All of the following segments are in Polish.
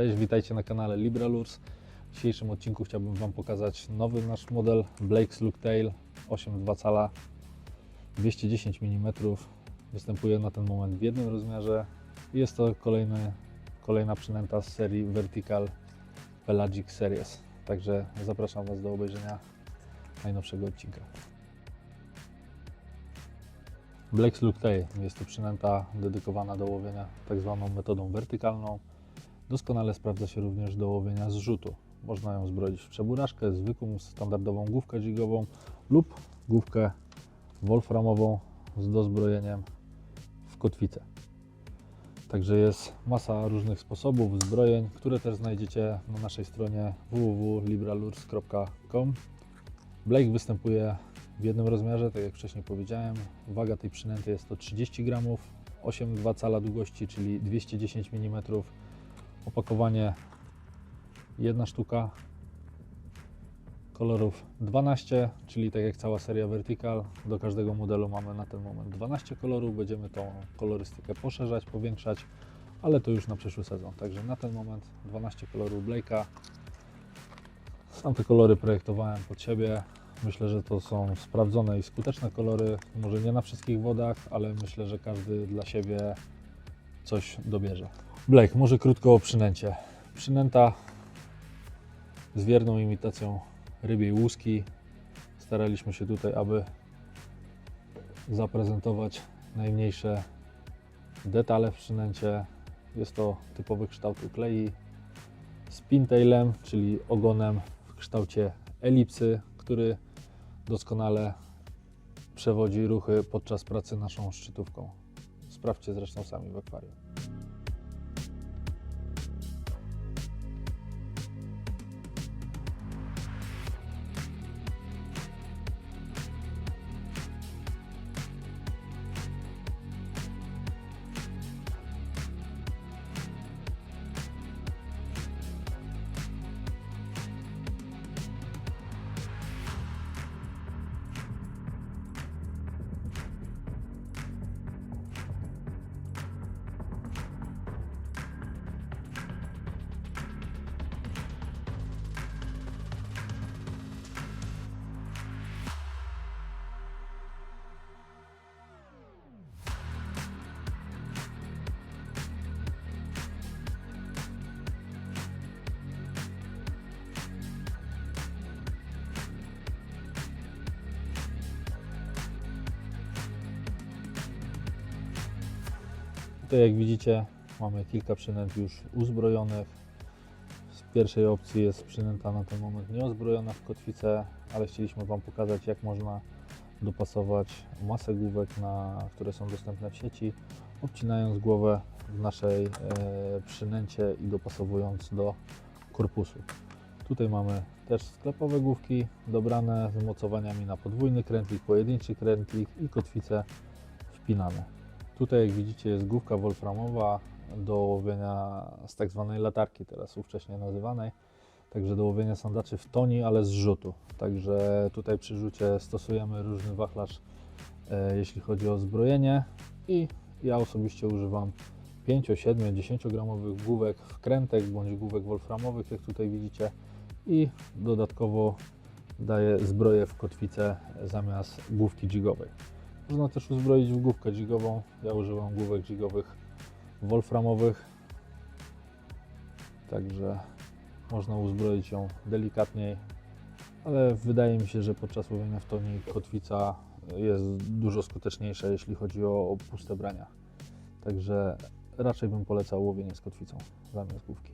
Cześć, witajcie na kanale Libralurs. W dzisiejszym odcinku chciałbym Wam pokazać nowy nasz model Blake's Looktail 8,2 cala 210 mm. Występuje na ten moment w jednym rozmiarze. Jest to kolejny, kolejna przynęta z serii Vertical Pelagic Series. Także zapraszam Was do obejrzenia najnowszego odcinka. Blake's Looktail jest to przynęta dedykowana do łowienia tak zwaną metodą wertykalną. Doskonale sprawdza się również do łowienia z rzutu. Można ją zbroić w przeburaszkę, zwykłą standardową główkę jigową lub główkę wolframową z dozbrojeniem w kotwicę. Także jest masa różnych sposobów, zbrojeń, które też znajdziecie na naszej stronie www.libralures.com. Blake występuje w jednym rozmiarze, tak jak wcześniej powiedziałem. Waga tej przynęty jest to 30 gramów, 8,2 cala długości, czyli 210 mm. Opakowanie jedna sztuka. Kolorów 12, czyli tak jak cała seria Vertical. Do każdego modelu mamy na ten moment 12 kolorów. Będziemy tą kolorystykę poszerzać, powiększać, ale to już na przyszły sezon. Także na ten moment 12 kolorów Blake'a. Sam te kolory projektowałem pod siebie. Myślę, że to są sprawdzone i skuteczne kolory. Może nie na wszystkich wodach, ale myślę, że każdy dla siebie coś dobierze. Blake, może krótko o przynęcie. Przynęta z wierną imitacją rybiej łuski. Staraliśmy się tutaj, aby zaprezentować najmniejsze detale w przynęcie. Jest to typowy kształt uklei z pintailem, czyli ogonem w kształcie elipsy, który doskonale przewodzi ruchy podczas pracy naszą szczytówką. Sprawdźcie zresztą sami w akwarium. Tutaj jak widzicie mamy kilka przynęt już uzbrojonych. Z pierwszej opcji jest przynęta na ten moment nieozbrojona w kotwicę, ale chcieliśmy Wam pokazać jak można dopasować masę główek, na, które są dostępne w sieci, obcinając głowę w naszej e, przynęcie i dopasowując do korpusu. Tutaj mamy też sklepowe główki dobrane z umocowaniami na podwójny krętlik, pojedynczy krętlik i kotwice wpinane. Tutaj jak widzicie jest główka wolframowa do łowienia z tak zwanej latarki, teraz ówcześnie nazywanej. Także do łowienia sandaczy w toni, ale z rzutu. Także tutaj przy rzucie stosujemy różny wachlarz, e, jeśli chodzi o zbrojenie. I ja osobiście używam 5, 7, 10 gramowych główek wkrętek bądź główek wolframowych, jak tutaj widzicie. I dodatkowo daję zbroję w kotwicę zamiast główki jigowej. Można też uzbroić w główkę jigową. Ja używam główek jigowych wolframowych. Także można uzbroić ją delikatniej, ale wydaje mi się, że podczas łowienia w toni kotwica jest dużo skuteczniejsza, jeśli chodzi o, o puste brania. Także raczej bym polecał łowienie z kotwicą zamiast główki.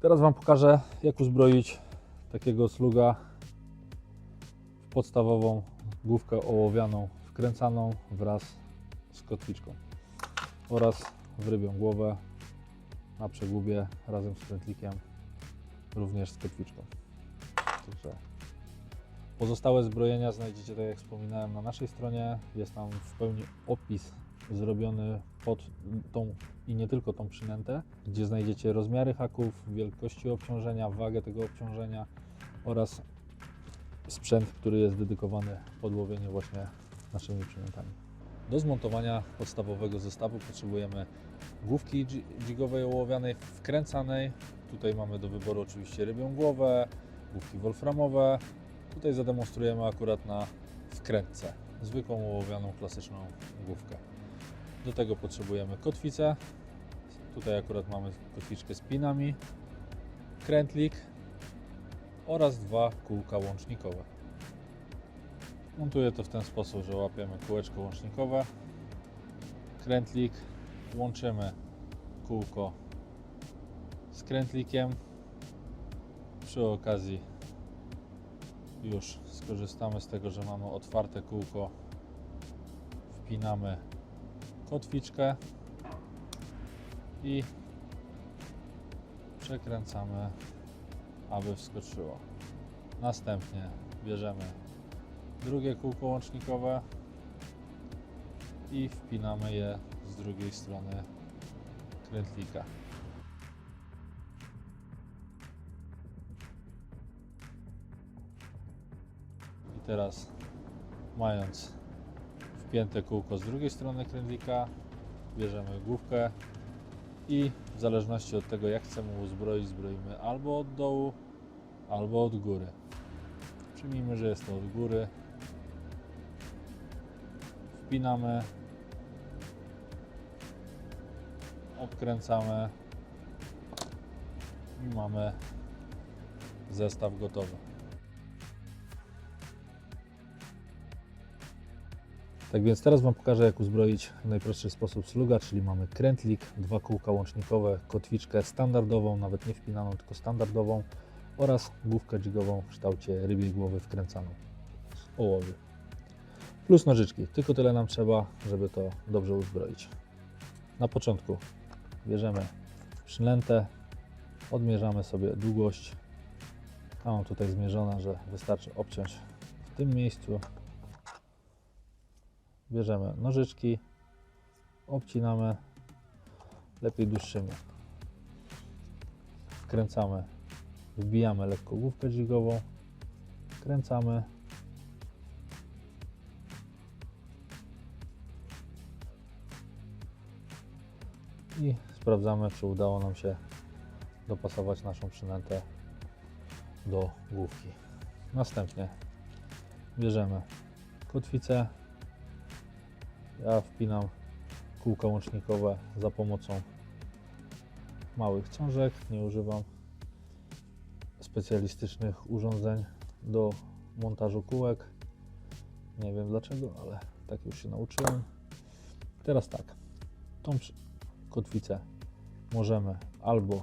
Teraz Wam pokażę, jak uzbroić takiego sluga w podstawową główkę ołowianą wraz z kotwiczką oraz w rybią głowę na przegubie razem z krętlikiem również z kotwiczką. Także pozostałe zbrojenia znajdziecie, tak jak wspominałem, na naszej stronie. Jest tam w pełni opis zrobiony pod tą i nie tylko tą przynętę, gdzie znajdziecie rozmiary haków, wielkości obciążenia, wagę tego obciążenia oraz sprzęt, który jest dedykowany pod łowienie właśnie naszymi przynętami. Do zmontowania podstawowego zestawu potrzebujemy główki dźwigowej ołowianej wkręcanej. Tutaj mamy do wyboru oczywiście rybią głowę, główki wolframowe. Tutaj zademonstrujemy akurat na wkrętce, zwykłą ołowianą klasyczną główkę. Do tego potrzebujemy kotwicę. Tutaj akurat mamy kotwiczkę z pinami, krętlik oraz dwa kółka łącznikowe. Montuję to w ten sposób, że łapiemy kółeczko łącznikowe, krętlik, łączymy kółko z krętlikiem. Przy okazji już skorzystamy z tego, że mamy otwarte kółko. Wpinamy kotwiczkę i przekręcamy, aby wskoczyło. Następnie bierzemy drugie kółko łącznikowe i wpinamy je z drugiej strony krętlika. I teraz mając wpięte kółko z drugiej strony krętlika, bierzemy główkę i w zależności od tego jak chcemy uzbroić, zbroimy albo od dołu, albo od góry. Przyjmijmy, że jest to od góry. Wpinamy, obkręcamy i mamy zestaw gotowy. Tak więc teraz Wam pokażę jak uzbroić w najprostszy sposób sluga, czyli mamy krętlik, dwa kółka łącznikowe, kotwiczkę standardową, nawet nie wpinaną, tylko standardową oraz główkę dźwigową w kształcie rybiej głowy wkręcaną z ołowiu. Plus nożyczki, tylko tyle nam trzeba, żeby to dobrze uzbroić. Na początku bierzemy przynętę, odmierzamy sobie długość. Ja mam tutaj zmierzone, że wystarczy obciąć w tym miejscu. Bierzemy nożyczki, obcinamy lepiej dłuższymi. Wkręcamy, wbijamy lekko główkę dźwigową, wkręcamy. I sprawdzamy, czy udało nam się dopasować naszą przynętę do główki. Następnie bierzemy kotwicę. Ja wpinam kółka łącznikowe za pomocą małych ciążek. Nie używam specjalistycznych urządzeń do montażu kółek. Nie wiem dlaczego, ale tak już się nauczyłem. Teraz tak, tą kotwicę możemy albo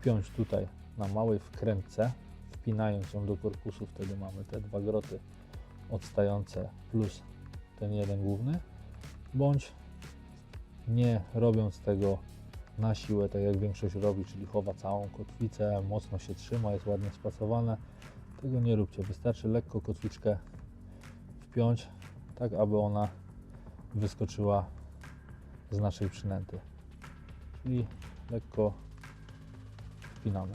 wpiąć tutaj na małej wkrętce, wpinając ją do korpusu, wtedy mamy te dwa groty odstające plus ten jeden główny, bądź nie robiąc tego na siłę, tak jak większość robi, czyli chowa całą kotwicę, mocno się trzyma, jest ładnie spasowane. Tego nie róbcie, wystarczy lekko kotwiczkę wpiąć, tak aby ona wyskoczyła z naszej przynęty. Czyli lekko wpinamy.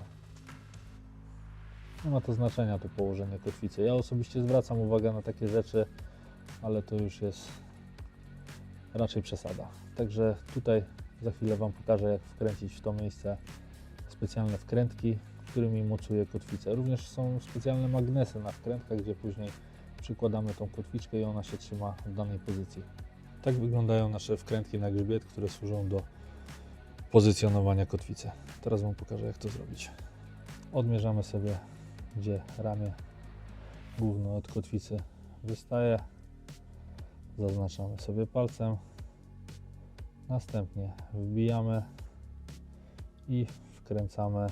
Nie ma to znaczenia to położenie kotwicy. Ja osobiście zwracam uwagę na takie rzeczy, ale to już jest raczej przesada. Także tutaj za chwilę Wam pokażę, jak wkręcić w to miejsce specjalne wkrętki, którymi mocuję kotwicę. Również są specjalne magnesy na wkrętkach, gdzie później przykładamy tą kotwiczkę i ona się trzyma w danej pozycji. Tak wyglądają nasze wkrętki na grzbiet, które służą do pozycjonowania kotwicy. Teraz Wam pokażę, jak to zrobić. Odmierzamy sobie, gdzie ramię główne od kotwicy wystaje. Zaznaczamy sobie palcem. Następnie wbijamy i wkręcamy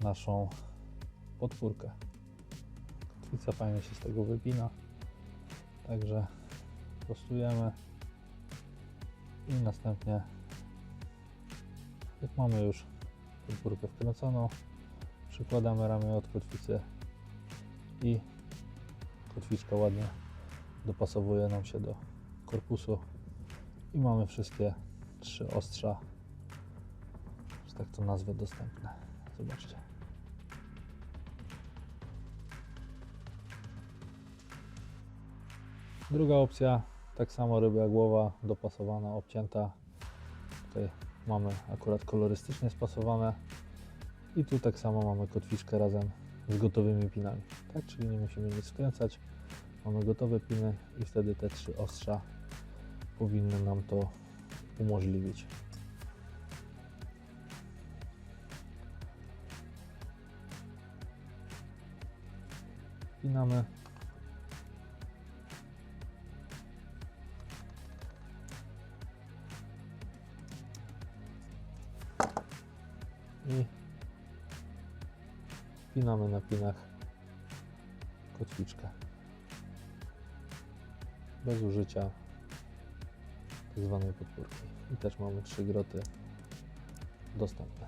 naszą podpórkę. Kotwica fajnie się z tego wypina. Także prostujemy i następnie jak mamy już podpórkę wkręconą przykładamy ramię od kotwicy i kotwiczka ładnie dopasowuje nam się do korpusu. I mamy wszystkie trzy ostrza. Że tak to nazwę dostępne. Zobaczcie. Druga opcja Tak samo rybia głowa dopasowana, obcięta. Tutaj mamy akurat kolorystycznie spasowane. I tu tak samo mamy kotwiczkę razem z gotowymi pinami. Tak, czyli nie musimy nic skręcać. Mamy gotowe piny i wtedy te trzy ostrza powinny nam to umożliwić. Pinamy. I pinamy na pinach kotwiczkę. Bez użycia tak zwanej podpórki. I też mamy trzy groty dostępne.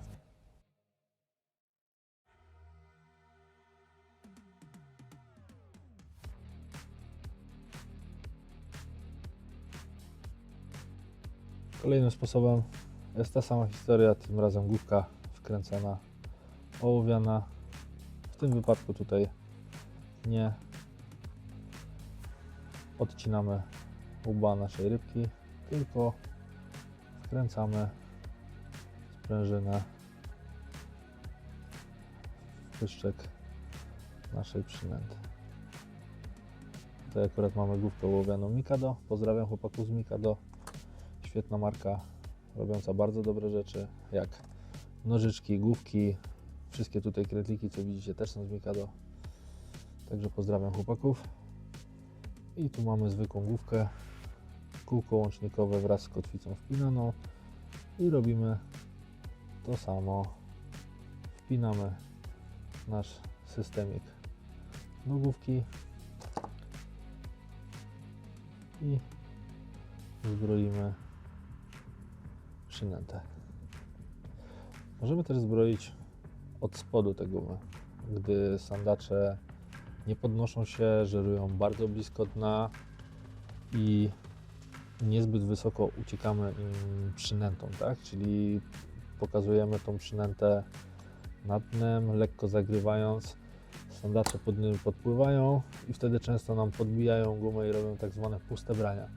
Kolejnym sposobem jest ta sama historia, tym razem główka wkręcana, ołowiana. W tym wypadku tutaj nie odcinamy łba naszej rybki, tylko wkręcamy sprężynę w pyszczek naszej przynęty. Tutaj akurat mamy główkę ołowianą Mikado. Pozdrawiam chłopaków z Mikado. Świetna marka, robiąca bardzo dobre rzeczy, jak nożyczki, główki, wszystkie tutaj kretliki, co widzicie, też są z Mikado. Także pozdrawiam chłopaków. I tu mamy zwykłą główkę, kółko łącznikowe wraz z kotwicą wpinaną i robimy to samo. Wpinamy nasz systemik do główki i zbroimy przynętę. Możemy też zbroić od spodu te gumy, gdy sandacze nie podnoszą się, żerują bardzo blisko dna i niezbyt wysoko uciekamy im przynętą, tak? Czyli pokazujemy tą przynętę nad dnem, lekko zagrywając. Sandacze pod nimi podpływają i wtedy często nam podbijają gumę i robią tak zwane puste brania.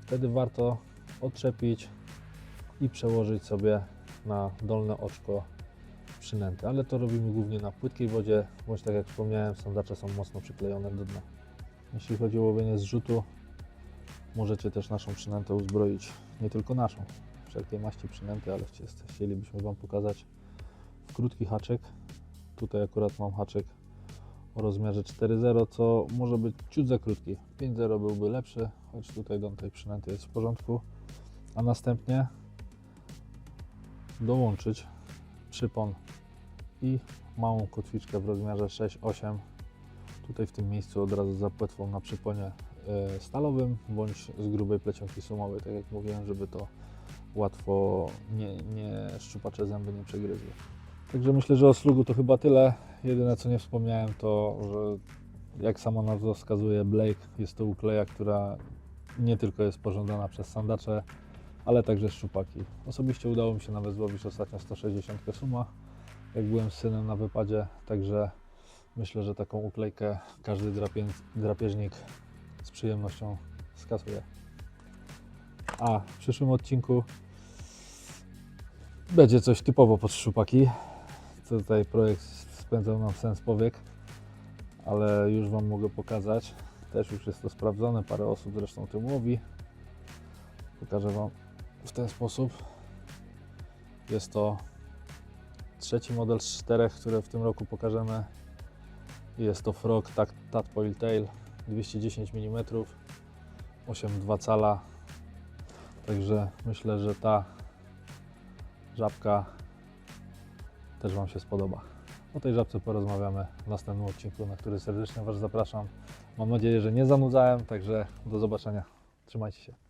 Wtedy warto odczepić i przełożyć sobie na dolne oczko przynęty, ale to robimy głównie na płytkiej wodzie, bądź tak jak wspomniałem, sandacze są mocno przyklejone do dna. Jeśli chodzi o łowienie z rzutu, możecie też naszą przynętę uzbroić, nie tylko naszą, wszelkiej maści przynęty, ale chcie- chcielibyśmy Wam pokazać w krótki haczek. Tutaj akurat mam haczek o rozmiarze 4.0, co może być ciut za krótki. 5.0 byłby lepszy, choć tutaj do tej przynęty jest w porządku. A następnie dołączyć przypon i małą kotwiczkę w rozmiarze 6-8 tutaj w tym miejscu od razu za płetwą na przyponie e, stalowym bądź z grubej plecionki sumowej, tak jak mówiłem, żeby to łatwo nie, nie szczupacze zęby nie przegryzły. Także myślę, że o slugu to chyba tyle. Jedyne co nie wspomniałem to, że jak sama nazwa wskazuje, Blake jest to ukleja, która nie tylko jest pożądana przez sandacze, ale także szczupaki. Osobiście udało mi się nawet złowić ostatnio 160 suma, jak byłem z synem na wypadzie, także myślę, że taką uklejkę każdy drapie, drapieżnik z przyjemnością skasuje. A w przyszłym odcinku będzie coś typowo pod szczupaki. Tutaj projekt spędzał nam sens powiek, ale już Wam mogę pokazać. Też już jest to sprawdzone, parę osób zresztą tym łowi. Pokażę Wam w ten sposób. Jest to trzeci model z czterech, które w tym roku pokażemy. Jest to Frog Tadpole Tail 210 mm, 8,2 cala. Także myślę, że ta żabka też Wam się spodoba. O tej żabce porozmawiamy w następnym odcinku, na który serdecznie Was zapraszam. Mam nadzieję, że nie zanudzałem, także do zobaczenia. Trzymajcie się.